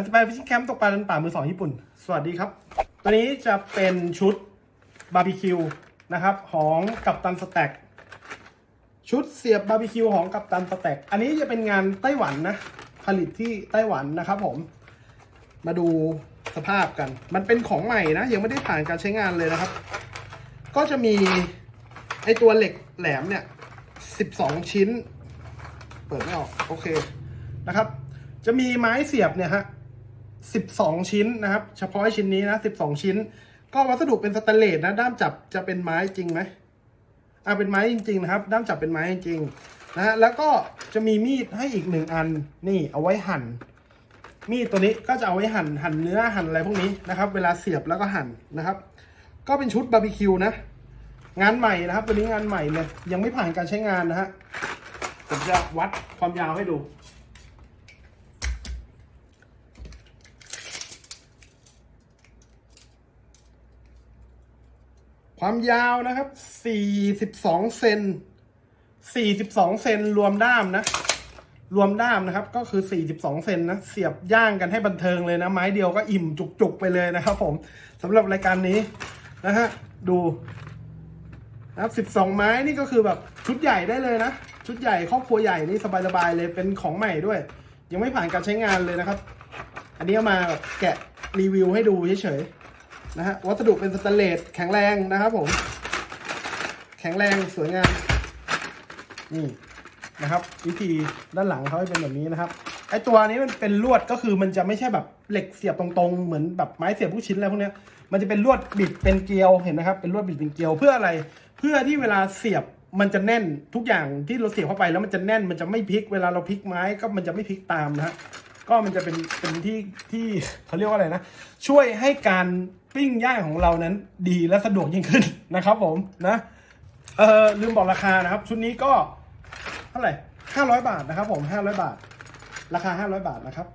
ปัจจุบันฟิชชิ่งแคมป์ตกปลาดันป่ามือสองญี่ปุ่น สวัสดีครับ ตัวนี้จะเป็นชุดบาร์บีคิวนะครับของกัปตันสแต็กชุดเสียบบาร์บีคิวของกัปตันสแต็กอันนี้จะเป็นงานไต้หวันนะ ผลิตที่ไต้หวันนะครับผม มาดูสภาพกัน มันเป็นของใหม่นะ ยังไม่ได้ผ่านการใช้งานเลยนะครับ ก็จะมีไอตัวเหล็กแหลมเนี่ย 12 ชิ้น เปิดไม่ออก โอเคนะครับ จะมีไม้เสียบเนี่ยฮะ 12 ชิ้นนะครับ เฉพาะชิ้นนี้นะ 12 ชิ้น ก็วัสดุเป็นสแตนเลสนะ ด้ามจับจะเป็นไม้จริงไหมอ่าเป็นไม้จริง ๆ นะครับ ด้ามจับเป็นไม้จริงนะฮะแล้วก็จะมีมีดให้อีกหนึ่งอันนี่เอาไว้หั่น มีดตัวนี้ก็จะเอาไว้หั่นหั่นเนื้อหั่นอะไรพวกนี้นะครับ เวลาเสียบแล้วก็หั่นนะครับ ก็เป็นชุดบาร์บีคิวนะ งานใหม่นะครับตัวนี้งานใหม่เลยยังไม่ผ่านการใช้งานนะฮะผมจะวัดความยาวให้ดู ความยาวนะครับ 42 เซน 42 เซนรวมด้ามนะ รวมด้ามนะครับ ก็คือ 42 เซนนะ เสียบย่างกันให้บันเทิงเลยนะ ไม้เดียวก็อิ่มจุกๆไปเลยนะครับผมสำหรับรายการนี้นะฮะ ดูนะครับ 12 ไม้นี่ก็คือแบบชุดใหญ่ได้เลยนะ ชุดใหญ่ครอบครัวใหญ่นี่สบายๆเลย เป็นของใหม่ด้วย ยังไม่ผ่านการใช้งานเลยนะครับ อันนี้เอามาแบบแกะรีวิวให้ดูเฉยๆ นะฮะวัสดุเป็นสแตนเลสแข็งแรงนะครับผม แข็งแรงสวยงามนี่นะครับ วิธีด้านหลังเขาเป็นแบบนี้นะครับไอตัวนี้มันเป็นลวดก็คือมันจะไม่ใช่แบบเหล็กเสียบตรงๆ เหมือนแบบไม้เสียบผู้ชิ้นอะไรพวกนี้มันจะเป็นลวดบิดเป็นเกลียวเห็นนะครับ เป็นลวดบิดเป็นเกลียวเพื่ออะไร เพื่อที่เวลาเสียบมันจะแน่นทุกอย่างที่เราเสียบเข้าไปแล้วมันจะแน่นมันจะไม่พลิกเวลาเราพลิกไม้ก็มันจะไม่พลิกตามนะฮะ ก็มันจะเป็นเป็นที่ที่เขาเรียกว่าอะไรนะ ช่วยให้การปิ้งย่างของเรานั้นดีและสะดวกยิ่งขึ้นนะครับผมนะเออลืมบอกราคานะครับ ชุดนี้ก็เท่าไหร่ห้าร้อยบาทนะครับผมห้าร้อยบาท ราคาห้าร้อยบาทนะครับ